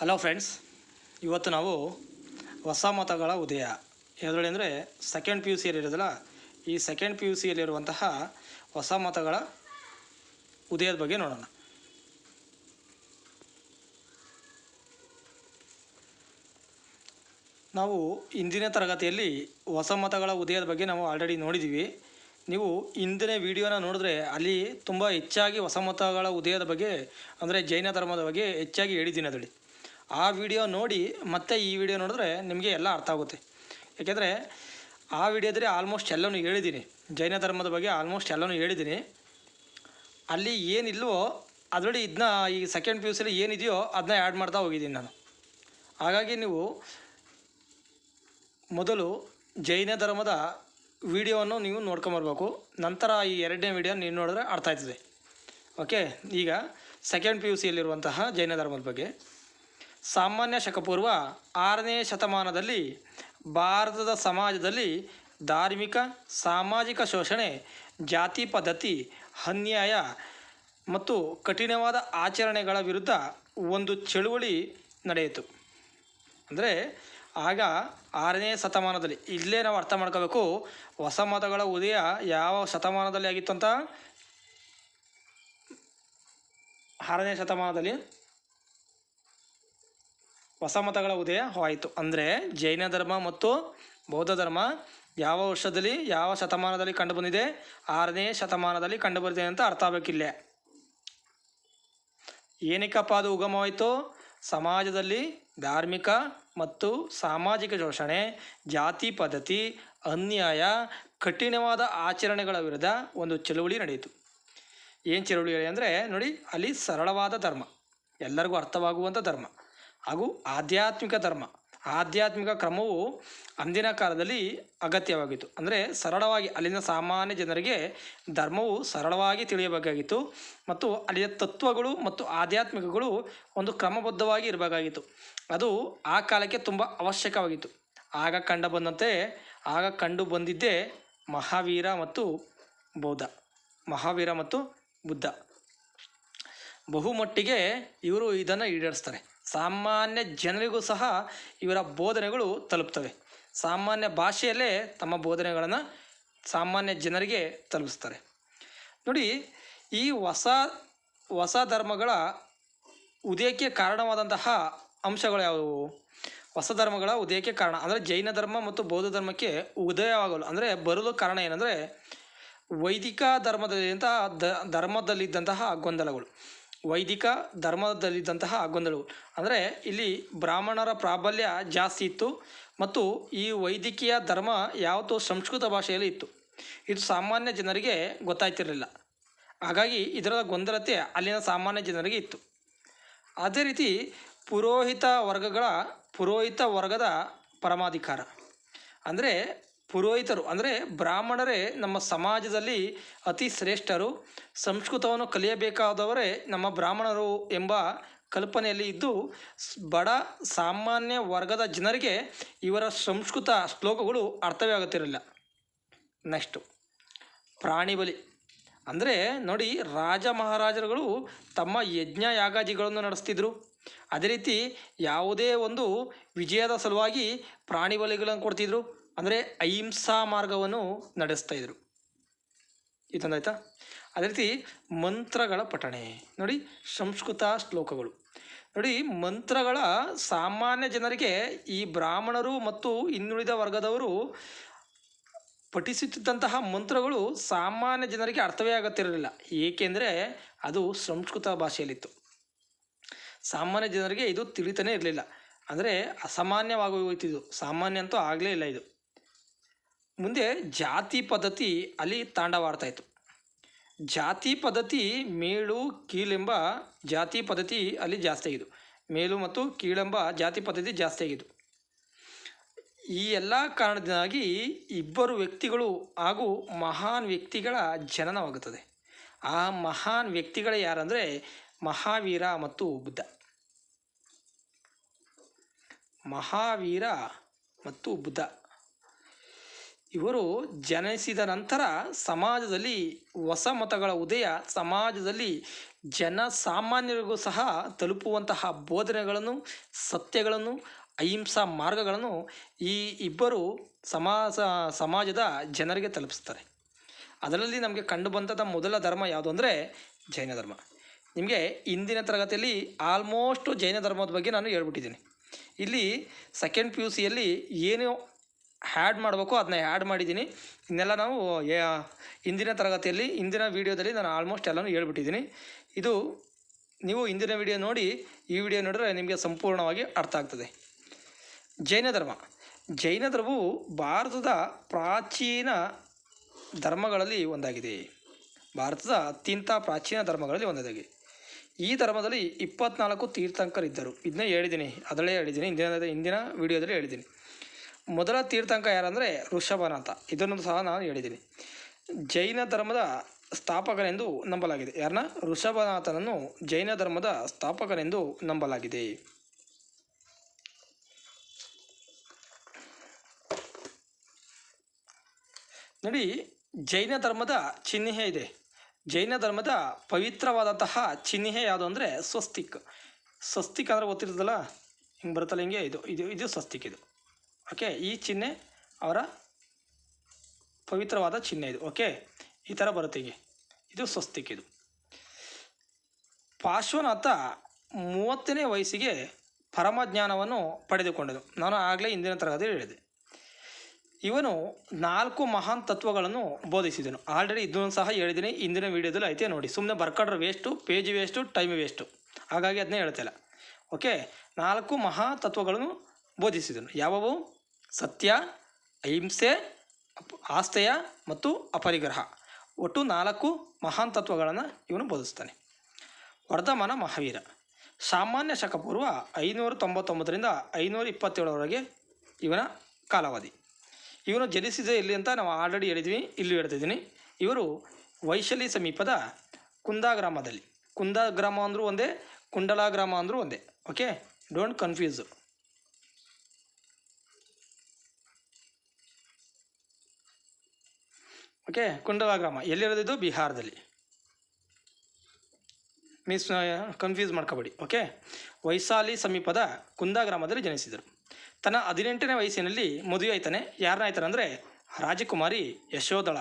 Hello friends ಇವತ್ತು ನಾವು ಹೊಸ ಮತಗಳ ಉದಯ. ಯಾವುದ್ರಲ್ಲಿ ಅಂದರೆ ಸೆಕೆಂಡ್ ಪಿ ಯು ಸಿಯಲ್ಲಿ ಇರೋದಲ್ಲ, ಈ ಸೆಕೆಂಡ್ ಪಿ ಯು ಸಿಯಲ್ಲಿರುವಂತಹ ಹೊಸ ಮತಗಳ ಉದಯದ ಬಗ್ಗೆ ನೋಡೋಣ. ನಾವು ಇಂದಿನ ತರಗತಿಯಲ್ಲಿ ಹೊಸ ಮತಗಳ ಉದಯದ ಬಗ್ಗೆ ನಾವು ಆಲ್ರೆಡಿ ನೋಡಿದ್ದೀವಿ ನೀವು ಇಂದಿನ ವಿಡಿಯೋನ ನೋಡಿದ್ರೆ ಅಲ್ಲಿ ತುಂಬ ಹೆಚ್ಚಾಗಿ ಹೊಸ ಮತಗಳ ಉದಯದ ಬಗ್ಗೆ, ಅಂದರೆ ಜೈನ ಧರ್ಮದ ಬಗ್ಗೆ ಹೆಚ್ಚಾಗಿ ಹೇಳಿದ್ದೀನಿ ಅದರಲ್ಲಿ. ಆ ವಿಡಿಯೋ ನೋಡಿ ಮತ್ತೆ ಈ ವಿಡಿಯೋ ನೋಡಿದ್ರೆ ನಿಮಗೆ ಎಲ್ಲ ಅರ್ಥ ಆಗುತ್ತೆ. ಯಾಕೆಂದರೆ ಆ ವಿಡಿಯೋದಲ್ಲಿ ಆಲ್ಮೋಸ್ಟ್ ಎಲ್ಲನೂ ಹೇಳಿದ್ದೀನಿ. ಜೈನ ಧರ್ಮದ ಬಗ್ಗೆ ಆಲ್ಮೋಸ್ಟ್ ಎಲ್ಲನೂ ಹೇಳಿದ್ದೀನಿ. ಅಲ್ಲಿ ಏನಿಲ್ವೋ ಅದರಲ್ಲಿ ಇದನ್ನ ಈ ಸೆಕೆಂಡ್ ಪಿ ಯು ಏನಿದೆಯೋ ಅದನ್ನ ಆ್ಯಡ್ ಮಾಡ್ತಾ ಹೋಗಿದ್ದೀನಿ ನಾನು. ಹಾಗಾಗಿ ನೀವು ಮೊದಲು ಜೈನ ಧರ್ಮದ ವಿಡಿಯೋವನ್ನು ನೀವು ನೋಡ್ಕೊಂಬರ್ಬೇಕು. ನಂತರ ಈ ಎರಡನೇ ವಿಡಿಯೋ ನೀವು ನೋಡಿದ್ರೆ ಅರ್ಥ ಆಯ್ತದೆ. ಓಕೆ ಈಗ ಸೆಕೆಂಡ್ ಪಿ ಯು ಸಿಯಲ್ಲಿರುವಂತಹ ಜೈನ ಧರ್ಮದ ಬಗ್ಗೆ. ಸಾಮಾನ್ಯ ಶಕಪೂರ್ವ ಆರನೇ ಶತಮಾನದಲ್ಲಿ ಭಾರತದ ಸಮಾಜದಲ್ಲಿ ಧಾರ್ಮಿಕ, ಸಾಮಾಜಿಕ ಶೋಷಣೆ, ಜಾತಿ ಪದ್ಧತಿ, ಅನ್ಯಾಯ ಮತ್ತು ಕಠಿಣವಾದ ಆಚರಣೆಗಳ ವಿರುದ್ಧ ಒಂದು ಚಳುವಳಿ ನಡೆಯಿತು. ಅಂದರೆ ಆಗ ಆರನೇ ಶತಮಾನದಲ್ಲಿ ಇಲ್ಲೇ ನಾವು ಅರ್ಥ ಮಾಡ್ಕೋಬೇಕು, ಹೊಸ ಮತಗಳ ಉದಯ ಯಾವ ಶತಮಾನದಲ್ಲಿ ಆಗಿತ್ತು ಅಂತ? ಆರನೇ ಶತಮಾನದಲ್ಲಿ ಹೊಸ ಮತಗಳ ಉದಯವಾಯಿತು ಅಂದರೆ ಜೈನ ಧರ್ಮ ಮತ್ತು ಬೌದ್ಧ ಧರ್ಮ ಯಾವ ವರ್ಷದಲ್ಲಿ, ಯಾವ ಶತಮಾನದಲ್ಲಿ ಕಂಡುಬಂದಿದೆ, ಆರನೇ ಶತಮಾನದಲ್ಲಿ ಕಂಡುಬಂದಿದೆ ಅಂತ ಅರ್ಥ ಆಗಬೇಕಿಲ್ಲ. ಏನಕ್ಕಪ್ಪ ಅದು ಉಗಮವಾಯಿತು? ಸಮಾಜದಲ್ಲಿ ಧಾರ್ಮಿಕ ಮತ್ತು ಸಾಮಾಜಿಕ ಶೋಷಣೆ ಜಾತಿ ಪದ್ಧತಿ, ಅನ್ಯಾಯ, ಕಠಿಣವಾದ ಆಚರಣೆಗಳ ವಿರುದ್ಧ ಒಂದು ಚಳುವಳಿ ನಡೆಯಿತು. ಏನು ಚಳುವಳಿ ಅಂದರೆ ನೋಡಿ, ಅಲ್ಲಿ ಸರಳವಾದ ಧರ್ಮ. ಎಲ್ಲರಿಗೂ ಅರ್ಥವಾಗುವಂಥ ಧರ್ಮ. ಹಾಗೂ ಆಧ್ಯಾತ್ಮಿಕ ಧರ್ಮ. ಆಧ್ಯಾತ್ಮಿಕ ಕ್ರಮವು ಅಂದಿನ ಕಾಲದಲ್ಲಿ ಅಗತ್ಯವಾಗಿತ್ತು. ಅಂದರೆ ಸರಳವಾಗಿ ಅಲ್ಲಿನ ಸಾಮಾನ್ಯ ಜನರಿಗೆ ಧರ್ಮವು ಸರಳವಾಗಿ ತಿಳಿಯಬೇಕಾಗಿತ್ತು ಮತ್ತು ಅಲ್ಲಿಯ ತತ್ವಗಳು ಮತ್ತು ಆಧ್ಯಾತ್ಮಿಕಗಳು ಒಂದು ಕ್ರಮಬದ್ಧವಾಗಿ ಇರಬೇಕಾಗಿತ್ತು. ಅದು ಆ ಕಾಲಕ್ಕೆ ತುಂಬ ಅವಶ್ಯಕವಾಗಿತ್ತು. ಆಗ ಕಂಡು ಬಂದಂತೆ, ಆಗ ಕಂಡು ಬಂದಿದ್ದೇ ಮಹಾವೀರ ಮತ್ತು ಬೌದ್ಧ. ಮಹಾವೀರ ಮತ್ತು ಬುದ್ಧ. ಬಹುಮಟ್ಟಿಗೆ ಇವರು ಇದನ್ನು ಈಡೇರಿಸ್ತಾರೆ. ಸಾಮಾನ್ಯ ಜನರಿಗೂ ಸಹ ಇವರ ಬೋಧನೆಗಳು ತಲುಪ್ತವೆ. ಸಾಮಾನ್ಯ ಭಾಷೆಯಲ್ಲೇ ತಮ್ಮ ಬೋಧನೆಗಳನ್ನು ಸಾಮಾನ್ಯ ಜನರಿಗೆ ತಲುಪಿಸ್ತಾರೆ. ನೋಡಿ, ಈ ಹೊಸ ಹೊಸ ಧರ್ಮಗಳ ಉದಯಕ್ಕೆ ಕಾರಣವಾದಂತಹ ಅಂಶಗಳು ಯಾವುವು? ಹೊಸ ಧರ್ಮಗಳ ಉದಯಕ್ಕೆ ಕಾರಣ, ಅಂದರೆ ಜೈನ ಧರ್ಮ ಮತ್ತು ಬೌದ್ಧ ಧರ್ಮಕ್ಕೆ ಉದಯವಾಗಲು, ಅಂದರೆ ಬರಲು ಕಾರಣ ಏನಂದರೆ ವೈದಿಕ ಧರ್ಮದಲ್ಲಿದ್ದಂತಹ ಧರ್ಮದಲ್ಲಿದ್ದಂತಹ ಗೊಂದಲಗಳು. ವೈದಿಕ ಧರ್ಮದಲ್ಲಿದ್ದಂತಹ ಗೊಂದಲಗಳು. ಅಂದರೆ ಇಲ್ಲಿ ಬ್ರಾಹ್ಮಣರ ಪ್ರಾಬಲ್ಯ ಜಾಸ್ತಿ ಇತ್ತು ಮತ್ತು ಈ ವೈದಿಕೀಯ ಧರ್ಮ ಯಾವತ್ತೂ ಸಂಸ್ಕೃತ ಭಾಷೆಯಲ್ಲಿ ಇತ್ತು. ಇದು ಸಾಮಾನ್ಯ ಜನರಿಗೆ ಗೊತ್ತಾಯ್ತಿರಲಿಲ್ಲ. ಹಾಗಾಗಿ ಇದರ ಗೊಂದಲತೆ ಅಲ್ಲಿನ ಸಾಮಾನ್ಯ ಜನರಿಗೆ ಇತ್ತು. ಅದೇ ರೀತಿ ಪುರೋಹಿತ ವರ್ಗಗಳ ಪುರೋಹಿತ ವರ್ಗದ ಪರಮಾಧಿಕಾರ. ಅಂದರೆ ಪುರೋಹಿತರು, ಅಂದರೆ ಬ್ರಾಹ್ಮಣರೇ ನಮ್ಮ ಸಮಾಜದಲ್ಲಿ ಅತಿ ಶ್ರೇಷ್ಠರು. ಸಂಸ್ಕೃತವನ್ನು ಕಲಿಯಬೇಕಾದವರೇ ನಮ್ಮ ಬ್ರಾಹ್ಮಣರು ಎಂಬ ಕಲ್ಪನೆಯಲ್ಲಿ ಇದ್ದು, ಬಡ ಸಾಮಾನ್ಯ ವರ್ಗದ ಜನರಿಗೆ ಇವರ ಸಂಸ್ಕೃತ ಶ್ಲೋಕಗಳು ಅರ್ಥವೇ ಆಗುತ್ತಿರಲಿಲ್ಲ ನೆಕ್ಸ್ಟು, ಪ್ರಾಣಿ ಬಲಿ. ಅಂದರೆ ನೋಡಿ, ರಾಜ ಮಹಾರಾಜರುಗಳು ತಮ್ಮ ಯಜ್ಞ ಯಾಗಾದಿಗಳನ್ನು ನಡೆಸ್ತಿದ್ರು. ಅದೇ ರೀತಿ ಯಾವುದೇ ಒಂದು ವಿಜಯದ ಸಲುವಾಗಿ ಪ್ರಾಣಿ ಬಲಿಗಳನ್ನು ಕೊಡ್ತಿದ್ರು. ಅಂದರೆ ಅಹಿಂಸಾ ಮಾರ್ಗವನ್ನು ನಡೆಸ್ತಾ ಇದ್ರು. ಇದೊಂದಾಯ್ತಾ? ಅದೇ ರೀತಿ ಮಂತ್ರಗಳ ಪಠಣೆ. ನೋಡಿ, ಸಂಸ್ಕೃತ ಶ್ಲೋಕಗಳು. ನೋಡಿ, ಮಂತ್ರಗಳ ಸಾಮಾನ್ಯ ಜನರಿಗೆ ಈ ಬ್ರಾಹ್ಮಣರು ಮತ್ತು ಇನ್ನುಳಿದ ವರ್ಗದವರು ಪಠಿಸುತ್ತಿದ್ದಂತಹ ಮಂತ್ರಗಳು ಸಾಮಾನ್ಯ ಜನರಿಗೆ ಅರ್ಥವೇ ಆಗುತ್ತಿರಲಿಲ್ಲ. ಏಕೆಂದರೆ ಅದು ಸಂಸ್ಕೃತ ಭಾಷೆಯಲ್ಲಿತ್ತು. ಸಾಮಾನ್ಯ ಜನರಿಗೆ ಇದು ತಿಳಿತಾನೇ ಇರಲಿಲ್ಲ. ಅಂದರೆ ಅಸಾಮಾನ್ಯವಾಗಿ ಹೋಯ್ತಿದ್ದು ಸಾಮಾನ್ಯ ಅಂತೂ ಆಗಲೇ ಇಲ್ಲ ಇದು. ಮುಂದೆ ಜಾತಿ ಪದ್ಧತಿ ಅಲ್ಲಿ ತಾಂಡವಾಡ್ತಾ ಇತ್ತು. ಜಾತಿ ಪದ್ಧತಿ ಮೇಲು ಕೀಳೆಂಬ ಜಾತಿ ಪದ್ಧತಿ ಅಲ್ಲಿ ಜಾಸ್ತಿ ಆಗಿದ್ದು. ಮೇಲು ಮತ್ತು ಕೀಳೆಂಬ ಜಾತಿ ಪದ್ಧತಿ ಜಾಸ್ತಿ ಆಗಿದ್ದು. ಈ ಎಲ್ಲ ಕಾರಣದಿಂದಾಗಿ ಇಬ್ಬರು ವ್ಯಕ್ತಿಗಳು ಹಾಗೂ ಮಹಾನ್ ವ್ಯಕ್ತಿಗಳ ಜನನವಾಗುತ್ತದೆ. ಆ ಮಹಾನ್ ವ್ಯಕ್ತಿಗಳೇ ಯಾರಂದರೆ ಮಹಾವೀರ ಮತ್ತು ಬುದ್ಧ. ಮಹಾವೀರ ಮತ್ತು ಬುದ್ಧ. ಇವರು ಜನಿಸಿದ ನಂತರ ಸಮಾಜದಲ್ಲಿ ಹೊಸ ಮತಗಳ ಉದಯ, ಸಮಾಜದಲ್ಲಿ ಜನ ಸಾಮಾನ್ಯರಿಗೂ ಸಹ ತಲುಪುವಂತಹ ಬೋಧನೆಗಳನ್ನು, ಸತ್ಯಗಳನ್ನು, ಅಹಿಂಸಾ ಮಾರ್ಗಗಳನ್ನು ಈ ಇಬ್ಬರು ಸಮಾಜ ಸಮಾಜದ ಜನರಿಗೆ ತಲುಪಿಸ್ತಾರೆ ಅದರಲ್ಲಿ ನಮಗೆ ಕಂಡುಬಂಥದ್ದು ಮೊದಲ ಧರ್ಮ ಯಾವುದು ಅಂದರೆ ಜೈನ ಧರ್ಮ. ನಿಮಗೆ ಇಂದಿನ ತರಗತಿಯಲ್ಲಿ ಆಲ್ಮೋಸ್ಟು ಜೈನ ಧರ್ಮದ ಬಗ್ಗೆ ನಾನು ಹೇಳ್ಬಿಟ್ಟಿದ್ದೀನಿ. ಇಲ್ಲಿ ಸೆಕೆಂಡ್ ಪಿ ಯು ಸಿಯಲ್ಲಿ ಏನು ಹ್ಯಾಡ್ ಮಾಡಬೇಕು ಅದನ್ನ ಹ್ಯಾಡ್ ಮಾಡಿದ್ದೀನಿ. ಇನ್ನೆಲ್ಲ ನಾವು ಇಂದಿನ ತರಗತಿಯಲ್ಲಿ ಇಂದಿನ ವೀಡಿಯೋದಲ್ಲಿ ನಾನು ಆಲ್ಮೋಸ್ಟ್ ಎಲ್ಲನೂ ಹೇಳ್ಬಿಟ್ಟಿದ್ದೀನಿ. ಇದು ನೀವು ಇಂದಿನ ವಿಡಿಯೋ ನೋಡಿ, ಈ ವಿಡಿಯೋ ನೋಡಿದ್ರೆ ನಿಮಗೆ ಸಂಪೂರ್ಣವಾಗಿ ಅರ್ಥ ಆಗ್ತದೆ. ಜೈನ ಧರ್ಮ. ಜೈನ ಧರ್ಮವು ಭಾರತದ ಪ್ರಾಚೀನ ಧರ್ಮಗಳಲ್ಲಿ ಒಂದಾಗಿದೆ. ಭಾರತದ ಅತ್ಯಂತ ಪ್ರಾಚೀನ ಧರ್ಮಗಳಲ್ಲಿ ಒಂದಾಗಿದೆ. ಈ ಧರ್ಮದಲ್ಲಿ ಇಪ್ಪತ್ನಾಲ್ಕು ತೀರ್ಥಂಕರಿದ್ದರು. ಇದನ್ನೇ ಹೇಳಿದ್ದೀನಿ. ಅದರಲ್ಲೇ ಹೇಳಿದ್ದೀನಿ. ಇಂದಿನ ಇಂದಿನ ವಿಡಿಯೋದಲ್ಲಿ ಹೇಳಿದ್ದೀನಿ. ಮೊದಲ ತೀರ್ಥಂಕ ಯಾರಂದರೆ ಋಷಭನಾಥ ಇದನ್ನು ಸಹ ನಾನು ಹೇಳಿದ್ದೀನಿ. ಜೈನ ಧರ್ಮದ ಸ್ಥಾಪಕನೆಂದು ನಂಬಲಾಗಿದೆ. ಯಾರನ್ನ ಋಷಭನಾಥನನ್ನು ಜೈನ ಧರ್ಮದ ಸ್ಥಾಪಕನೆಂದು ನಂಬಲಾಗಿದೆ. ನೋಡಿ, ಜೈನ ಧರ್ಮದ ಚಿಹ್ನೆ ಇದೆ. ಜೈನ ಧರ್ಮದ ಪವಿತ್ರವಾದಂತಹ ಚಿಹ್ನೆ ಯಾವುದು ಅಂದರೆ ಸ್ವಸ್ತಿಕ್. ಸ್ವಸ್ತಿಕ್ ಅಂದರೆ ಗೊತ್ತಿರ್ತದಲ್ಲ ಹಿಂಗೆ ಬರುತ್ತಲ್ಲ, ಹಿಂಗೆ ಇದು ಇದು ಇದು ಸ್ವಸ್ತಿಕ್ ಇದು. ಓಕೆ ಈ ಚಿಹ್ನೆ ಅವರ ಪವಿತ್ರವಾದ ಚಿಹ್ನೆ ಇದು. ಓಕೆ ಈ ಥರ ಬರುತ್ತೆ ಹಿಂಗೆ. ಇದು ಸ್ವಸ್ತಿಕ್ ಇದು. ಪಾರ್ಶ್ವನಾಥ ಮೂವತ್ತನೇ ವಯಸ್ಸಿಗೆ ಪರಮಜ್ಞಾನವನ್ನು ಪಡೆದುಕೊಂಡನು. ನಾನು ಆಗಲೇ ಇಂದಿನ ತರಗತಿ ಹೇಳಿದೆ. ಇವನು ನಾಲ್ಕು ಮಹಾನ್ ತತ್ವಗಳನ್ನು ಬೋಧಿಸಿದನು. ಆಲ್ರೆಡಿ ಇದನ್ನು ಸಹ ಹೇಳಿದ್ದೀನಿ. ಇಂದಿನ ವೀಡಿಯೋದಲ್ಲಿ ಐತೆ ನೋಡಿ. ಸುಮ್ಮನೆ ಬರ್ಕೊಂಡ್ರೆ waste page waste time waste ಹಾಗಾಗಿ ಅದನ್ನೇ ಹೇಳ್ತಿಲ್ಲ ಓಕೆ ನಾಲ್ಕು ಮಹಾ ತತ್ವಗಳನ್ನು ಬೋಧಿಸಿದನು. ಯಾವುವು? ಸತ್ಯ, ಅಹಿಂಸೆ ಆಸ್ತೆಯ ಮತ್ತು ಅಪರಿಗ್ರಹ. ಒಟ್ಟು ನಾಲ್ಕು ಮಹಾನ್ ತತ್ವಗಳನ್ನು ಇವನು ಬೋಧಿಸ್ತಾನೆ. ವರ್ಧಮಾನ ಮಹಾವೀರ. ಸಾಮಾನ್ಯ ಶಕಪೂರ್ವ ಐನೂರ ತೊಂಬತ್ತೊಂಬತ್ತರಿಂದ ಐನೂರ ಇಪ್ಪತ್ತೇಳರವರೆಗೆ ಇವನ ಕಾಲಾವಧಿ. ಇವನು ಜನಿಸಿದ ಎಲ್ಲಿ ಅಂತ ನಾವು ಆಲ್ರೆಡಿ ಹೇಳಿದ್ವಿ ಇಲ್ಲಿ ಹೇಳ್ತಿದ್ದೀನಿ. ಇವರು ವೈಶಾಲಿ ಸಮೀಪದ ಕುಂದಾ ಗ್ರಾಮದಲ್ಲಿ ಕುಂದಾ ಗ್ರಾಮ ಅಂದರೂ ಒಂದೇ, ಕುಂಡಲ ಗ್ರಾಮ ಅಂದರೂ ಒಂದೇ. Okay don't confuse okay Kundala ಗ್ರಾಮ ಎಲ್ಲಿರೋದಿದ್ದು ಬಿಹಾರದಲ್ಲಿ ಮಿಸ್ ಕನ್ಫ್ಯೂಸ್ ಮಾಡ್ಕೋಬೇಡಿ, ಓಕೆ? ವೈಶಾಲಿ ಸಮೀಪದ ಕುಂದಾ ಗ್ರಾಮದಲ್ಲಿ ಜನಿಸಿದರು. ತನ್ನ ಹದಿನೆಂಟನೇ ವಯಸ್ಸಿನಲ್ಲಿ ಮದುವೆ ಆಯ್ತಾನೆ. ಯಾರನ್ನ ಆಯ್ತಾನೆ ಅಂದರೆ ರಾಜಕುಮಾರಿ ಯಶೋದಳ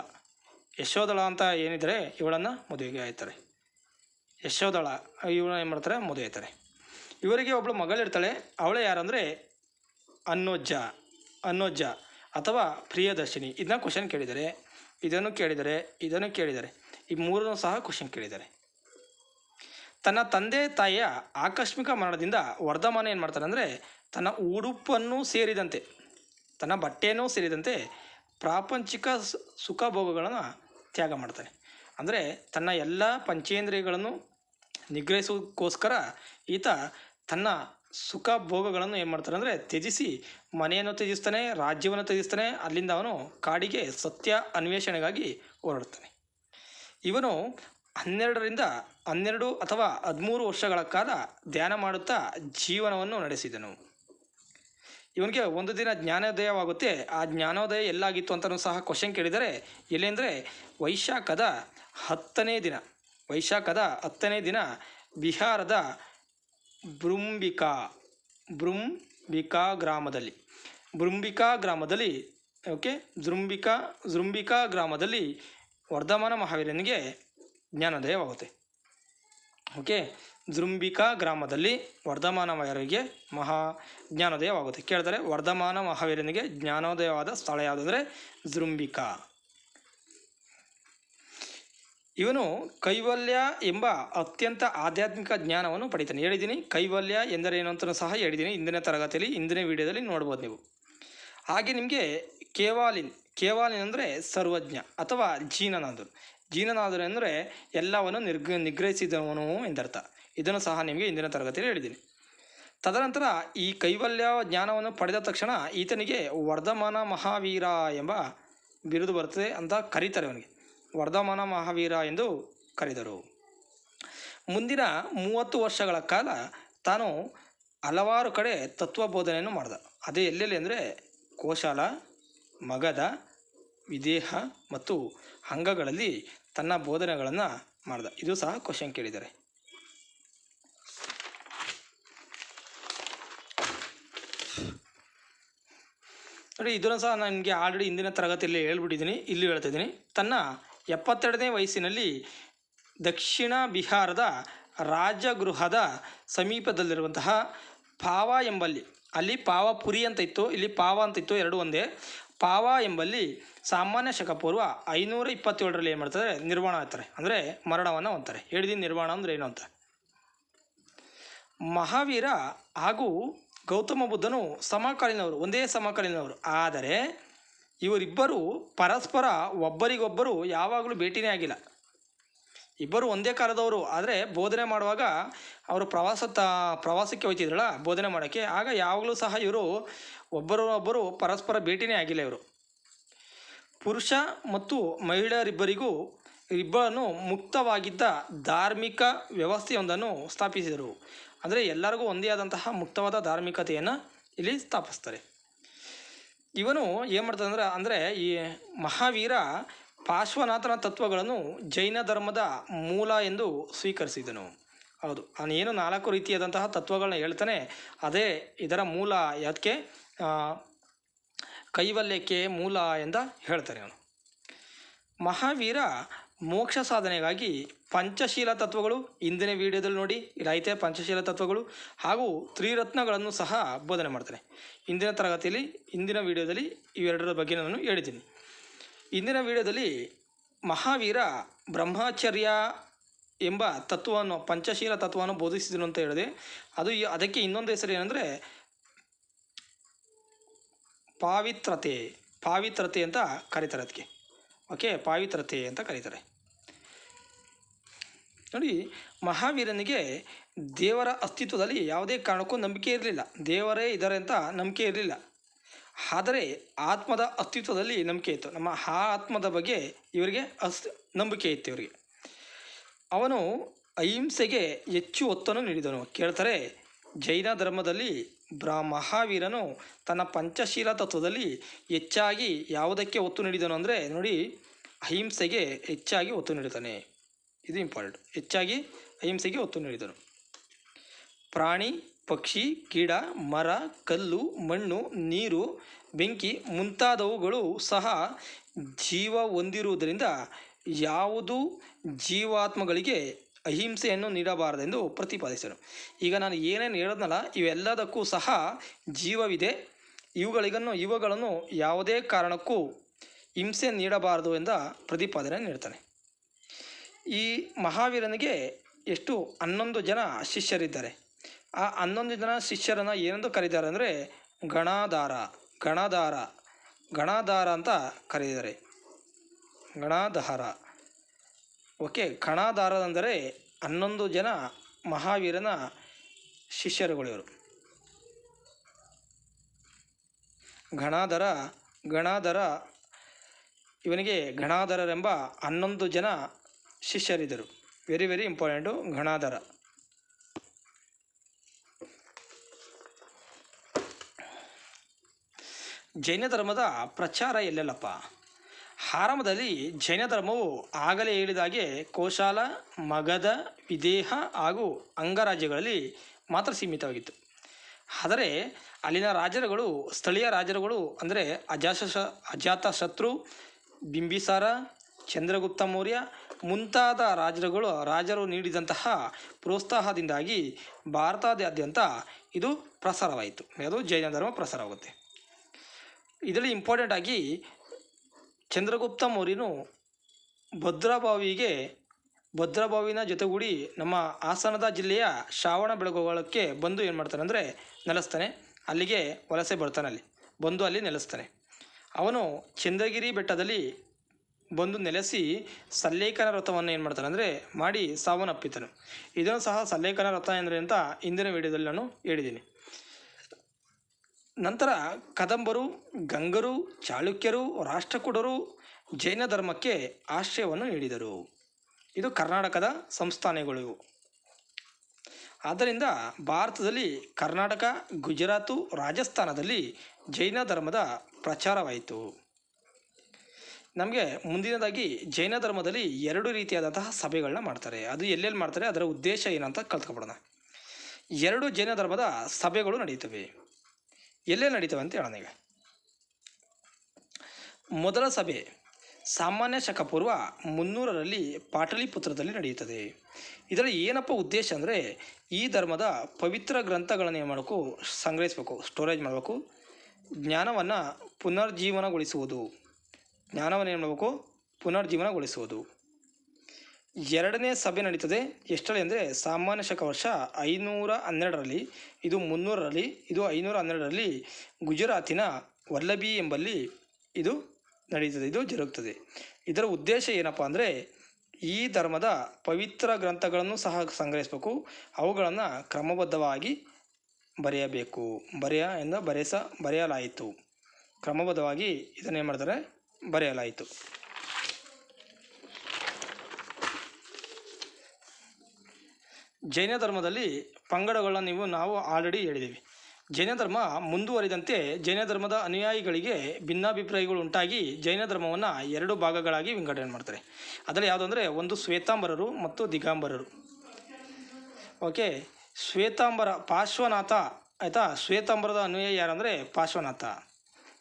ಯಶೋದಳ ಅಂತ ಏನಿದ್ದಾರೆ ಇವಳನ್ನು ಮದುವೆಗೆ ಆಯ್ತಾರೆ. ಯಶೋದಳ ಇವಳನ್ನ ಏನು ಮಾಡ್ತಾರೆ? ಮದುವೆ ಆಯ್ತಾರೆ. ಇವರಿಗೆ ಒಬ್ಬಳು ಮಗಳಿರ್ತಾಳೆ. ಅವಳೇ ಯಾರಂದರೆ ಅನ್ನೋಜ್ಜ ಅನ್ನೋಜ್ಜ ಅಥವಾ ಪ್ರಿಯದರ್ಶಿನಿ. ಇದನ್ನ ಕ್ವಶನ್ ಕೇಳಿದ್ದಾರೆ. ಇದನ್ನು ಕೇಳಿದರೆ ಇದನ್ನು ಕೇಳಿದರೆ. ಈ ಮೂರನ್ನು ಸಹ ಕ್ವಶನ್ ಕೇಳಿದ್ದಾರೆ. ತನ್ನ ತಂದೆ ತಾಯಿಯ ಆಕಸ್ಮಿಕ ಮರಣದಿಂದ ವರ್ಧಮಾನ ಏನು ಮಾಡ್ತಾನೆ ಅಂದರೆ, ತನ್ನ ಉಡುಪನ್ನು ಸೇರಿದಂತೆ, ತನ್ನ ಬಟ್ಟೆಯನ್ನು ಸೇರಿದಂತೆ ಪ್ರಾಪಂಚಿಕ ಸುಖ ಭೋಗಗಳನ್ನು ತ್ಯಾಗ ಮಾಡ್ತಾನೆ ಅಂದರೆ ತನ್ನ ಎಲ್ಲ ಪಂಚೇಂದ್ರಿಯಗಳನ್ನು ನಿಗ್ರಹಿಸೋದಕ್ಕೋಸ್ಕರ ಈತ ತನ್ನ ಸುಖ ಭೋಗಗಳನ್ನು ಏನು ಮಾಡ್ತಾನೆ ಅಂದರೆ ತ್ಯಜಿಸಿ, ಮನೆಯನ್ನು ತ್ಯಜಿಸ್ತಾನೆ, ರಾಜ್ಯವನ್ನು ತ್ಯಜಿಸ್ತಾನೆ, ಅಲ್ಲಿಂದ ಅವನು ಕಾಡಿಗೆ ಸತ್ಯ ಅನ್ವೇಷಣೆಗಾಗಿ ಹೊರಡ್ತಾನೆ ಇವನು ಹನ್ನೆರಡರಿಂದ ಹನ್ನೆರಡು ಅಥವಾ ಹದಿಮೂರು ವರ್ಷಗಳ ಕಾಲ ಧ್ಯಾನ ಮಾಡುತ್ತಾ ಜೀವನವನ್ನು ನಡೆಸಿದನು. ಇವನಿಗೆ ಒಂದು ದಿನ ಜ್ಞಾನೋದಯವಾಗುತ್ತೆ. ಆ ಜ್ಞಾನೋದಯ ಎಲ್ಲಾಗಿತ್ತು ಅಂತಲೂ ಸಹ ಕ್ವಶನ್ ಕೇಳಿದರೆ ಎಲ್ಲೆಂದರೆ ವೈಶಾಖದ ಹತ್ತನೇ ದಿನ, ವೈಶಾಖದ ಹತ್ತನೇ ದಿನ ಬಿಹಾರದ ಬೃಂಬಿಕಾ ಬೃಂಬಿಕಾ ಗ್ರಾಮದಲ್ಲಿ. ಬೃಂಬಿಕಾ ಗ್ರಾಮದಲ್ಲಿ ಓಕೆ ಜೃಂಬಿಕಾ ಜೃಂಬಿಕಾ ಗ್ರಾಮದಲ್ಲಿ ವರ್ಧಮಾನ ಮಹಾವೀರನಿಗೆ ಜ್ಞಾನೋದಯವಾಗುತ್ತೆ. ಓಕೆ ಜೃಂಬಿಕಾ ಗ್ರಾಮದಲ್ಲಿ ವರ್ಧಮಾನ ಮಹಾವೀರನಿಗೆ ಮಹಾ ಜ್ಞಾನೋದಯವಾಗುತ್ತೆ. ಕೇಳ್ತಾರೆ, ವರ್ಧಮಾನ ಮಹಾವೀರನಿಗೆ ಜ್ಞಾನೋದಯವಾದ ಸ್ಥಳ ಯಾವುದಂದರೆ ಜೃಂಬಿಕಾ. ಇವನು ಕೈವಲ್ಯ ಎಂಬ ಅತ್ಯಂತ ಆಧ್ಯಾತ್ಮಿಕ ಜ್ಞಾನವನ್ನು ಪಡಿತಾನೆ. ಹೇಳಿದ್ದೀನಿ, ಕೈವಲ್ಯ ಎಂದರೇನು ಅಂತ ಸಹ ಹೇಳಿದ್ದೀನಿ. ಇಂದಿನ ತರಗತಿಯಲ್ಲಿ ಇಂದಿನ ವಿಡಿಯೋದಲ್ಲಿ ನೋಡ್ಬೋದು ನೀವು. ಹಾಗೆ ನಿಮಗೆ ಕೇವಾಲಿನ್ ಕೇವಾಲಿನ್ ಅಂದರೆ ಸರ್ವಜ್ಞ ಅಥವಾ ಜೀನನಾದರು ಜೀನನಾದರು ಅಂದರೆ ಎಲ್ಲವನ್ನು ನಿರ್ಗ, ನಿಗ್ರಹಿಸಿದವನು ಎಂದರ್ಥ. ಇದನ್ನು ಸಹ ನಿಮಗೆ ಇಂದಿನ ತರಗತಿಯಲ್ಲಿ ಹೇಳಿದ್ದೀನಿ. ತದನಂತರ ಈ ಕೈವಲ್ಯ ಜ್ಞಾನವನ್ನು ಪಡೆದ ತಕ್ಷಣ ಈತನಿಗೆ ವರ್ಧಮಾನ ಮಹಾವೀರ ಎಂಬ ಬಿರುದು ಬರ್ತದೆ ಅಂತ ಕರೀತಾರೆ ಅವನಿಗೆ. ವರ್ಧಮಾನ ಮಹಾವೀರ ಎಂದು ಕರೆದರು. ಮುಂದಿನ ಮೂವತ್ತು ವರ್ಷಗಳ ಕಾಲ ತಾನು ಹಲವಾರು ಕಡೆ ತತ್ವ ಬೋಧನೆಯನ್ನು ಮಾಡಿದ. ಅದೇ ಎಲ್ಲೆಲ್ಲಿ ಅಂದರೆ ಕೋಶಾಲ ಮಗದ, ವಿದೇಹ ಮತ್ತು ಅಂಗಗಳಲ್ಲಿ ತನ್ನ ಬೋಧನೆಗಳನ್ನು ಮಾಡಿದ. ಇದು ಸಹ ಕ್ವಶನ್ ಕೇಳಿದ್ದಾರೆ. ನೋಡಿ, ಇದನ್ನು ಸಹ ನನಗೆ ಆಲ್ರೆಡಿ ಹಿಂದಿನ ತರಗತಿಯಲ್ಲಿ ಹೇಳ್ಬಿಟ್ಟಿದ್ದೀನಿ. ಇಲ್ಲಿ ಹೇಳ್ತಿದ್ದೀನಿ ತನ್ನ ಎಪ್ಪತ್ತೆರಡನೇ ವಯಸ್ಸಿನಲ್ಲಿ ದಕ್ಷಿಣ ಬಿಹಾರದ ರಾಜಗೃಹದ ಸಮೀಪದಲ್ಲಿರುವಂತಹ ಪಾವ ಎಂಬಲ್ಲಿ, ಅಲ್ಲಿ ಪಾವಪುರಿ ಅಂತ ಇತ್ತು ಇಲ್ಲಿ ಪಾವ ಅಂತ ಇತ್ತು ಎರಡು ಒಂದೇ. ಪಾವ ಎಂಬಲ್ಲಿ ಸಾಮಾನ್ಯ ಶಕಪೂರ್ವ ಐನೂರ ಇಪ್ಪತ್ತೇಳರಲ್ಲಿ ಏನು ಮಾಡ್ತಾರೆ? ನಿರ್ವಾಣ ಆಗ್ತಾರೆ ಅಂದರೆ ಮರಣವನ್ನು ಹೊಂತಾರೆ ಹೇಳಿದೀನಿ ನಿರ್ವಾಣ ಅಂದರೆ ಏನು ಅಂತ? ಮಹಾವೀರ ಹಾಗೂ ಗೌತಮ ಬುದ್ಧನು ಸಮಕಾಲೀನವರು, ಒಂದೇ ಸಮಕಾಲೀನವರು. ಆದರೆ ಇವರಿಬ್ಬರು ಪರಸ್ಪರ ಒಬ್ಬರಿಗೊಬ್ಬರು ಯಾವಾಗಲೂ ಭೇಟಿನೇ ಆಗಿಲ್ಲ. ಇಬ್ಬರು ಒಂದೇ ಕಾಲದವರು, ಆದರೆ ಬೋಧನೆ ಮಾಡುವಾಗ ಅವರು ಪ್ರವಾಸ ತ, ಪ್ರವಾಸಕ್ಕೆ ಹೋಯ್ತಿದ್ರಲ್ಲ, ಬೋಧನೆ ಮಾಡೋಕ್ಕೆ. ಆಗ ಯಾವಾಗಲೂ ಸಹ ಇವರು ಒಬ್ಬರೊಬ್ಬರು ಪರಸ್ಪರ ಭೇಟಿನೇ ಆಗಿಲ್ಲ ಇವರು. ಪುರುಷ ಮತ್ತು ಮಹಿಳೆಯರಿಬ್ಬರಿಗೂ, ಇಬ್ಬರನ್ನು ಮುಕ್ತವಾಗಿದ್ದ ಧಾರ್ಮಿಕ ವ್ಯವಸ್ಥೆಯೊಂದನ್ನು ಸ್ಥಾಪಿಸಿದರು. ಅಂದರೆ ಎಲ್ಲರಿಗೂ ಒಂದೇ ಆದಂತಹ ಮುಕ್ತವಾದ ಧಾರ್ಮಿಕತೆಯನ್ನು ಇಲ್ಲಿ ಸ್ಥಾಪಿಸ್ತಾರೆ. ಇವನು ಏನು ಮಾಡ್ತಾನಂದ್ರೆ, ಅಂದರೆ ಈ ಮಹಾವೀರ ಪಾರ್ಶ್ವನಾಥನ ತತ್ವಗಳನ್ನು ಜೈನ ಧರ್ಮದ ಮೂಲ ಎಂದು ಸ್ವೀಕರಿಸಿದನು. ಹೌದು ಏನು ನಾಲ್ಕು ರೀತಿಯಾದಂತಹ ತತ್ವಗಳನ್ನ ಹೇಳ್ತಾನೆ, ಅದೇ ಇದರ ಮೂಲ ಯಾಕೆ ಕೈವಲ್ಯಕ್ಕೆ ಮೂಲ ಎಂದ ಹೇಳ್ತಾನೆ ಅವನು. ಮಹಾವೀರ ಮೋಕ್ಷ ಸಾಧನೆಗಾಗಿ ಪಂಚಶೀಲ ತತ್ವಗಳು ಇಂದಿನ ವಿಡಿಯೋದಲ್ಲಿ ನೋಡಿ ಇಲ್ಲೈತೆ ಪಂಚಶೀಲ ತತ್ವಗಳು ಹಾಗೂ ತ್ರಿರತ್ನಗಳನ್ನು ಸಹ ಬೋಧನೆ ಮಾಡ್ತಾರೆ. ಇಂದಿನ ತರಗತಿಯಲ್ಲಿ, ಇಂದಿನ ವಿಡಿಯೋದಲ್ಲಿ ಇವೆರಡರ ಬಗ್ಗೆ ನಾನು ಹೇಳಿದ್ದೀನಿ. ಇಂದಿನ ವಿಡಿಯೋದಲ್ಲಿ ಮಹಾವೀರ ಬ್ರಹ್ಮಚರ್ಯ ಎಂಬ ತತ್ವವನ್ನು, ಪಂಚಶೀಲ ತತ್ವವನ್ನು ಬೋಧಿಸಿದನು ಅಂತ ಹೇಳಿದೆ. ಅದು ಅದಕ್ಕೆ ಇನ್ನೊಂದು ಹೆಸರು ಏನಂದರೆ ಪಾವಿತ್ರತೆ ಪಾವಿತ್ರತೆ ಅಂತ ಕರೀತಾರೆ ಅದಕ್ಕೆ. ಓಕೆ, ಪಾವಿತ್ರತೆ ಅಂತ ಕರೀತಾರೆ. ನೋಡಿ, ಮಹಾವೀರನಿಗೆ ದೇವರ ಅಸ್ತಿತ್ವದಲ್ಲಿ ಯಾವುದೇ ಕಾರಣಕ್ಕೂ ನಂಬಿಕೆ ಇರಲಿಲ್ಲ. ದೇವರೇ ಇದ್ದಾರೆ ಅಂತ ನಂಬಿಕೆ ಇರಲಿಲ್ಲ. ಆದರೆ ಆತ್ಮದ ಅಸ್ತಿತ್ವದಲ್ಲಿ ನಂಬಿಕೆ ಇತ್ತು. ನಮ್ಮ ಆ ಆತ್ಮದ ಬಗ್ಗೆ ಇವರಿಗೆ ಅಸ್, ನಂಬಿಕೆ ಇತ್ತು ಇವರಿಗೆ. ಅವನು ಅಹಿಂಸೆಗೆ ಹೆಚ್ಚು ಒತ್ತನ್ನು ನೀಡಿದನು. ಕೇಳ್ತಾರೆ, ಜೈನ ಧರ್ಮದಲ್ಲಿ ಬ್ರ ಮಹಾವೀರನು ತನ್ನ ಪಂಚಶೀಲ ತತ್ವದಲ್ಲಿ ಹೆಚ್ಚಾಗಿ ಯಾವುದಕ್ಕೆ ಒತ್ತು ನೀಡಿದನು ಅಂದರೆ ನೋಡಿ, ಅಹಿಂಸೆಗೆ ಹೆಚ್ಚಾಗಿ ಒತ್ತು ನೀಡುತ್ತಾನೆ ಇದು ಇಂಪಾರ್ಟೆಂಟ್ ಹೆಚ್ಚಾಗಿ ಅಹಿಂಸೆಗೆ ಒತ್ತು ನೀಡಿದನು. ಪ್ರಾಣಿ, ಪಕ್ಷಿ, ಗಿಡ, ಮರ, ಕಲ್ಲು, ಮಣ್ಣು, ನೀರು, ಬೆಂಕಿ ಮುಂತಾದವುಗಳು ಸಹ ಜೀವ ಹೊಂದಿರುವುದರಿಂದ ಯಾವುದು ಜೀವಾತ್ಮಗಳಿಗೆ ಅಹಿಂಸೆಯನ್ನು ನೀಡಬಾರದೆಂದು ಪ್ರತಿಪಾದಿಸಿದರು. ಈಗ ನಾನು ಏನೇನು ಹೇಳೋದ್ನಲ್ಲ, ಇವೆಲ್ಲದಕ್ಕೂ ಸಹ ಜೀವವಿದೆ. ಇವುಗಳಿಗನ್ನು, ಇವುಗಳನ್ನು ಯಾವುದೇ ಕಾರಣಕ್ಕೂ ಹಿಂಸೆ ನೀಡಬಾರದು ಎಂದ ಪ್ರತಿಪಾದನೆ ನೀಡ್ತಾನೆ. ಈ ಮಹಾವೀರನಿಗೆ ಎಷ್ಟು ಹನ್ನೊಂದು ಜನ ಶಿಷ್ಯರಿದ್ದಾರೆ. ಆ ಹನ್ನೊಂದು ಜನ ಶಿಷ್ಯರನ್ನು ಏನೆಂದು ಕರೀತಾರೆ ಅಂದರೆ, ಗಣಾಧಾರ ಗಣಾಧಾರ ಗಣಾಧಾರ ಅಂತ ಕರೀತಾರೆ. ಗಣಾಧಾರ. ಓಕೆ ಗಣಾಧಾರ ಅಂದರೆ ಹನ್ನೊಂದು ಜನ ಮಹಾವೀರನ ಶಿಷ್ಯರುಗಳು ಇವರು ಗಣಾಧರ ಗಣಾಧರ ಇವನಿಗೆ ಗಣಾಧರರೆಂಬ ಹನ್ನೊಂದು ಜನ ಶಿಷ್ಯರಿದ್ದರು. ವೆರಿ ವೆರಿ ಇಂಪಾರ್ಟೆಂಟು ಗಣಾಧರ ಜೈನ ಧರ್ಮದ ಪ್ರಚಾರ ಎಲ್ಲೆಲ್ಲಪ್ಪ? ಆರಂಭದಲ್ಲಿ ಜೈನ ಧರ್ಮವು ಆಗಲೇ ಹೇಳಿದ ಹಾಗೆ ಕೋಶಾಲ, ಮಗಧ, ವಿದೇಹ ಹಾಗೂ ಅಂಗರಾಜ್ಯಗಳಲ್ಲಿ ಮಾತ್ರ ಸೀಮಿತವಾಗಿತ್ತು. ಆದರೆ ಅಲ್ಲಿನ ರಾಜರುಗಳು, ಸ್ಥಳೀಯ ರಾಜರುಗಳು ಅಂದರೆ ಅಜಾಶ ಅಜಾತ ಶತ್ರು, ಬಿಂಬಿಸಾರ, ಚಂದ್ರಗುಪ್ತ ಮೌರ್ಯ ಮುಂತಾದ ರಾಜರುಗಳು ರಾಜರು ನೀಡಿದಂತಹ ಪ್ರೋತ್ಸಾಹದಿಂದಾಗಿ ಭಾರತಾದ್ಯಂತ ಇದು ಪ್ರಸಾರವಾಯಿತು. ಅದು ಜೈನ ಧರ್ಮ ಪ್ರಸಾರವಾಗುತ್ತೆ. ಇದರಲ್ಲಿ ಇಂಪಾರ್ಟೆಂಟ್ ಆಗಿ ಚಂದ್ರಗುಪ್ತ ಮೌರ್ಯನು ಭದ್ರಾಬಾವಿಗೆ, ಭದ್ರಾಬಾವಿನ ಜೊತೆಗೂಡಿ ನಮ್ಮ ಹಾಸನದ ಜಿಲ್ಲೆಯ ಶ್ರಾವಣ ಬೆಳಗೊಳಕ್ಕೆ ಬಂದು ಏನು ಮಾಡ್ತಾನೆ ಅಂದರೆ ನೆಲೆಸ್ತಾನೆ. ಅಲ್ಲಿಗೆ ವಲಸೆ ಬರ್ತಾನೆ ಅಲ್ಲಿ, ಬಂದು ಅಲ್ಲಿ ನೆಲೆಸ್ತಾನೆ. ಅವನು ಚಂದ್ರಗಿರಿ ಬೆಟ್ಟದಲ್ಲಿ ಬಂದು ನೆಲೆಸಿ ಸಲ್ಲೇಖನ ವ್ರತವನ್ನು ಏನು ಮಾಡ್ತಾನೆ ಅಂದರೆ ಮಾಡಿ ಸಾವನ್ನಪ್ಪಿತನು. ಇದನ್ನು ಸಹ ಸಲ್ಲೇಖನ ವ್ರತ ಎಂದರೆ ಅಂತ ಇಂದಿನ ವಿಡಿಯೋದಲ್ಲಿ ನಾನು ಹೇಳಿದ್ದೀನಿ. ನಂತರ ಕದಂಬರು, ಗಂಗರು, ಚಾಳುಕ್ಯರು, ರಾಷ್ಟ್ರಕೂಟರು ಜೈನ ಧರ್ಮಕ್ಕೆ ಆಶ್ರಯವನ್ನು ನೀಡಿದರು. ಇದು ಕರ್ನಾಟಕದ ಸಂಸ್ಥಾನಗಳು. ಆದ್ದರಿಂದ ಭಾರತದಲ್ಲಿ ಕರ್ನಾಟಕ, ಗುಜರಾತು, ರಾಜಸ್ಥಾನದಲ್ಲಿ ಜೈನ ಧರ್ಮದ ಪ್ರಚಾರವಾಯಿತು. ನಮಗೆ ಮುಂದಿನದಾಗಿ ಜೈನ ಧರ್ಮದಲ್ಲಿ ಎರಡು ರೀತಿಯಾದಂತಹ ಸಭೆಗಳನ್ನ ಮಾಡ್ತಾರೆ. ಅದು ಎಲ್ಲೆಲ್ಲಿ ಮಾಡ್ತಾರೆ? ಅದರ ಉದ್ದೇಶ ಏನಂತ ಕಲ್ತ್ಕೊಬಿಡೋಣ. ಎರಡು ಜೈನ ಧರ್ಮದ ಸಭೆಗಳು ನಡೆಯುತ್ತವೆ ಎಲ್ಲೇ ನಡೀತವೆ ಅಂತ ಹೇಳೋಣ ಈಗ. ಮೊದಲ ಸಭೆ ಸಾಮಾನ್ಯ ಶಕಪೂರ್ವ ಮುನ್ನೂರರಲ್ಲಿ ಪಾಟಲಿಪುತ್ರದಲ್ಲಿ ನಡೆಯುತ್ತದೆ. ಇದರ ಏನಪ್ಪ ಉದ್ದೇಶ ಅಂದರೆ ಈ ಧರ್ಮದ ಪವಿತ್ರ ಗ್ರಂಥಗಳನ್ನು ಏನು ಮಾಡಬೇಕು? ಸಂಗ್ರಹಿಸಬೇಕು ಸ್ಟೋರೇಜ್ ಮಾಡಬೇಕು. ಜ್ಞಾನವನ್ನು ಪುನರ್ಜೀವನಗೊಳಿಸುವುದು. ಜ್ಞಾನವನ್ನು ಏನು ಮಾಡಬೇಕು? ಪುನರ್ಜೀವನಗೊಳಿಸುವುದು. ಎರಡನೇ ಸಭೆ ನಡೀತದೆ. ಎಷ್ಟರಲ್ಲಿ ಅಂದರೆ ಸಾಮಾನ್ಯ ಶಕ ವರ್ಷ ಐನೂರ ಹನ್ನೆರಡರಲ್ಲಿ, ಇದು ಮುನ್ನೂರರಲ್ಲಿ, ಇದು ಐನೂರ ಹನ್ನೆರಡರಲ್ಲಿ ಗುಜರಾತಿನ ವಲ್ಲಭಿ ಎಂಬಲ್ಲಿ ಇದು ನಡೀತದೆ, ಇದು ಜರುಗುತ್ತದೆ. ಇದರ ಉದ್ದೇಶ ಏನಪ್ಪ ಅಂದರೆ ಈ ಧರ್ಮದ ಪವಿತ್ರ ಗ್ರಂಥಗಳನ್ನು ಸಹ ಸಂಗ್ರಹಿಸಬೇಕು. ಅವುಗಳನ್ನು ಕ್ರಮಬದ್ಧವಾಗಿ ಬರೆಯಬೇಕು. ಬರೆಯ ಎಂದು ಬರೆಸ, ಬರೆಯಲಾಯಿತು. ಕ್ರಮಬದ್ಧವಾಗಿ ಇದನ್ನೇನು ಮಾಡ್ತಾರೆ? ಬರೆಯಲಾಯಿತು. ಜೈನ ಧರ್ಮದಲ್ಲಿ ಪಂಗಡಗಳನ್ನ ನೀವು, ನಾವು ಆಲ್ರೆಡಿ ಹೇಳಿದ್ದೀವಿ. ಜೈನ ಧರ್ಮ ಮುಂದುವರಿದಂತೆ ಜೈನ ಧರ್ಮದ ಅನುಯಾಯಿಗಳಿಗೆ ಭಿನ್ನಾಭಿಪ್ರಾಯಗಳು ಉಂಟಾಗಿ ಜೈನ ಧರ್ಮವನ್ನು ಎರಡು ಭಾಗಗಳಾಗಿ ವಿಂಗಡಣೆ ಮಾಡ್ತಾರೆ. ಅದರಲ್ಲಿ ಯಾವುದು ಅಂದರೆ ಒಂದು ಶ್ವೇತಾಂಬರರು ಮತ್ತು ದಿಗಾಂಬರರು. ಓಕೆ ಶ್ವೇತಾಂಬರ, ಪಾರ್ಶ್ವನಾಥ, ಆಯಿತಾ? ಶ್ವೇತಾಂಬರದ ಅನುಯಾಯಿ ಯಾರಂದರೆ ಪಾರ್ಶ್ವನಾಥ.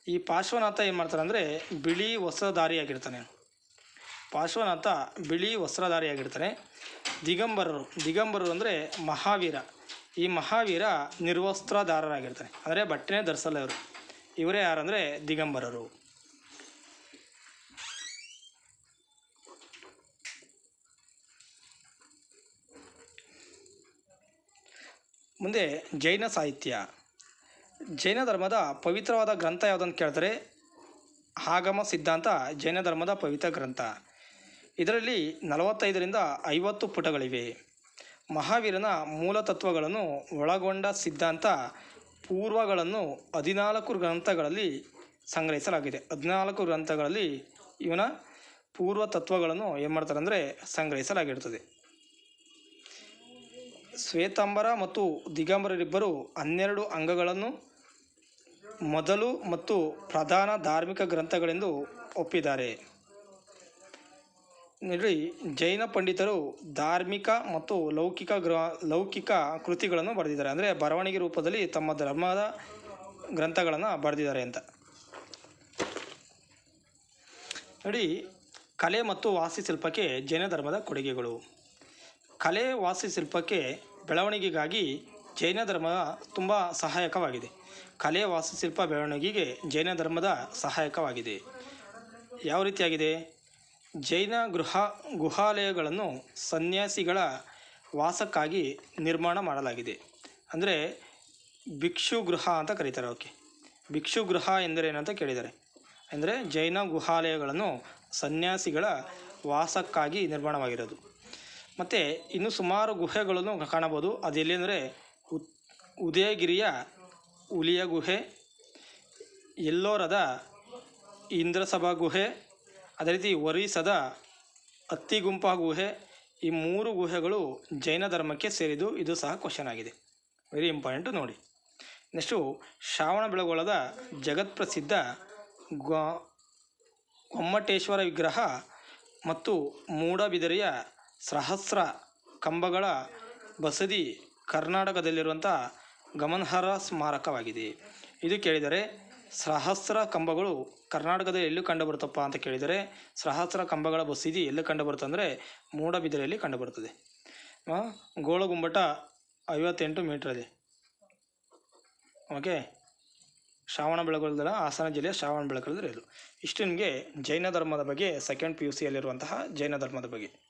ಈ ಪಾರ್ಶ್ವನಾಥ ಏನು ಮಾಡ್ತಾರೆ ಅಂದರೆ ಬಿಳಿ ವಸ್ತ್ರಧಾರಿಯಾಗಿರ್ತಾನೆ. ಪಾರ್ಶ್ವನಾಥ ಬಿಳಿ ವಸ್ತ್ರಧಾರಿಯಾಗಿರ್ತಾರೆ. ದಿಗಂಬರರು ದಿಗಂಬರರು ಅಂದರೆ ಮಹಾವೀರ. ಈ ಮಹಾವೀರ ನಿರ್ವಸ್ತ್ರಧಾರರಾಗಿರ್ತಾರೆ. ಅಂದರೆ ಬಟ್ಟೆನೇ ಧರಿಸಲ್ಲ ಇವರು. ಇವರೇ ಯಾರಂದರೆ ದಿಗಂಬರರು. ಮುಂದೆ ಜೈನ ಸಾಹಿತ್ಯ. ಜೈನ ಧರ್ಮದ ಪವಿತ್ರವಾದ ಗ್ರಂಥ ಯಾವುದಂತ ಕೇಳ್ತಾರೆ? ಆಗಮ ಸಿದ್ಧಾಂತ ಜೈನ ಧರ್ಮದ ಪವಿತ್ರ ಗ್ರಂಥ. ಇದರಲ್ಲಿ ನಲವತ್ತೈದರಿಂದ ಐವತ್ತು ಪುಟಗಳಿವೆ. ಮಹಾವೀರನ ಮೂಲ ತತ್ವಗಳನ್ನು ಒಳಗೊಂಡ ಸಿದ್ಧಾಂತ ಪೂರ್ವಗಳನ್ನು ಹದಿನಾಲ್ಕು ಗ್ರಂಥಗಳಲ್ಲಿ ಸಂಗ್ರಹಿಸಲಾಗಿದೆ. ಹದಿನಾಲ್ಕು ಗ್ರಂಥಗಳಲ್ಲಿ ಇವನ ಪೂರ್ವ ತತ್ವಗಳನ್ನು ಏನು ಮಾಡ್ತಾರೆ ಅಂದರೆ ಸಂಗ್ರಹಿಸಲಾಗಿರುತ್ತದೆ ಶ್ವೇತಾಂಬರ ಮತ್ತು ದಿಗಂಬರರಿಬ್ಬರು ಹನ್ನೆರಡು ಅಂಗಗಳನ್ನು ಮೊದಲು ಮತ್ತು ಪ್ರಧಾನ ಧಾರ್ಮಿಕ ಗ್ರಂಥಗಳೆಂದು ಒಪ್ಪಿದ್ದಾರೆ. ನೋಡಿ ಜೈನ ಪಂಡಿತರು ಧಾರ್ಮಿಕ ಮತ್ತು ಲೌಕಿಕ ಗ್ರ ಲೌಕಿಕ ಕೃತಿಗಳನ್ನು ಬರೆದಿದ್ದಾರೆ. ಅಂದರೆ ಬರವಣಿಗೆ ರೂಪದಲ್ಲಿ ತಮ್ಮ ಧರ್ಮದ ಗ್ರಂಥಗಳನ್ನು ಬರೆದಿದ್ದಾರೆ ಅಂತ. ನೋಡಿ, ಕಲೆ ಮತ್ತು ವಾಸ್ತುಶಿಲ್ಪಕ್ಕೆ ಜೈನ ಧರ್ಮದ ಕೊಡುಗೆಗಳು. ಕಲೆ ವಾಸ್ತುಶಿಲ್ಪಕ್ಕೆ ಬೆಳವಣಿಗೆಗಾಗಿ ಜೈನ ಧರ್ಮ ತುಂಬ ಸಹಾಯಕವಾಗಿದೆ. ಕಲೆ ವಾಸ್ತುಶಿಲ್ಪ ಬೆಳವಣಿಗೆಗೆ ಜೈನ ಧರ್ಮದ ಸಹಾಯಕವಾಗಿದೆ. ಯಾವ ರೀತಿಯಾಗಿದೆ? ಜೈನ ಗೃಹ ಗುಹಾಲಯಗಳನ್ನು ಸನ್ಯಾಸಿಗಳ ವಾಸಕ್ಕಾಗಿ ನಿರ್ಮಾಣ ಮಾಡಲಾಗಿದೆ. ಅಂದರೆ ಭಿಕ್ಷು ಗೃಹ ಅಂತ ಕರೀತಾರೆ ಓಕೆ ಭಿಕ್ಷು ಗೃಹ ಎಂದರೇನಂತ ಕೇಳಿದ್ದಾರೆ. ಅಂದರೆ ಜೈನ ಗುಹಾಲಯಗಳನ್ನು ಸನ್ಯಾಸಿಗಳ ವಾಸಕ್ಕಾಗಿ ನಿರ್ಮಾಣವಾಗಿರೋದು. ಮತ್ತು ಇನ್ನು ಸುಮಾರು ಗುಹೆಗಳನ್ನು ಕಾಣಬೋದು. ಅದೆಲ್ಲಿ ಅಂದರೆ ಉದಯಗಿರಿಯ ಹುಲಿಯ ಗುಹೆ, ಎಲ್ಲೋರದ ಇಂದ್ರಸಭಾ ಗುಹೆ ಅದೇ ರೀತಿ ಒರಿಸದ ಅತ್ತಿ ಗುಂಪ ಗುಹೆ, ಈ ಮೂರು ಗುಹೆಗಳು ಜೈನ ಧರ್ಮಕ್ಕೆ ಸೇರಿದ್ದು ಇದು ಸಹ ಕ್ವಶನ್ ಆಗಿದೆ. ವೆರಿ ಇಂಪಾರ್ಟೆಂಟ್ ನೋಡಿ. ನೆಕ್ಸ್ಟು ಶ್ರಾವಣ ಬೆಳಗೊಳದ ಜಗತ್ಪ್ರಸಿದ್ಧ ಪ್ರಸಿದ್ಧ ಗೊಮ್ಮಟೇಶ್ವರ ವಿಗ್ರಹ ಮತ್ತು ಮೂಡಬಿದರೆಯ ಸಹಸ್ರ ಕಂಬಗಳ ಬಸದಿ ಕರ್ನಾಟಕದಲ್ಲಿರುವಂಥ ಗಮನಾರ್ಹ ಸ್ಮಾರಕವಾಗಿದೆ. ಇದು ಕೇಳಿದರೆ ಸಹಸ್ರ ಕಂಬಗಳು ಕರ್ನಾಟಕದಲ್ಲಿ ಎಲ್ಲೂ ಕಂಡುಬರುತ್ತಪ್ಪ ಅಂತ ಕೇಳಿದರೆ ಸಹಸ್ರ ಕಂಬಗಳ ಬಸೀದಿ ಎಲ್ಲಿ ಕಂಡುಬರುತ್ತೆ ಅಂದರೆ ಮೂಡಬಿದಿರೆಯಲ್ಲಿ ಕಂಡುಬರುತ್ತದೆ. ಆ, ಗೋಳಗುಮ್ಮಟ ಐವತ್ತೆಂಟು ಮೀಟರ್ ಇದೆ. ಓಕೆ? ಶ್ರಾವಣ ಬೆಳಗೊಳದಲ್ಲ ಹಾಸನ ಜಿಲ್ಲೆಯ ಶ್ರಾವಣ ಬೆಳಗೊಳದ್ರೆ ಇದು ಇಷ್ಟು ನಿಮಗೆ ಜೈನ ಧರ್ಮದ ಬಗ್ಗೆ ಸೆಕೆಂಡ್ ಪಿ ಯು ಸಿಯಲ್ಲಿರುವಂತಹ ಜೈನ ಧರ್ಮದ ಬಗ್ಗೆ.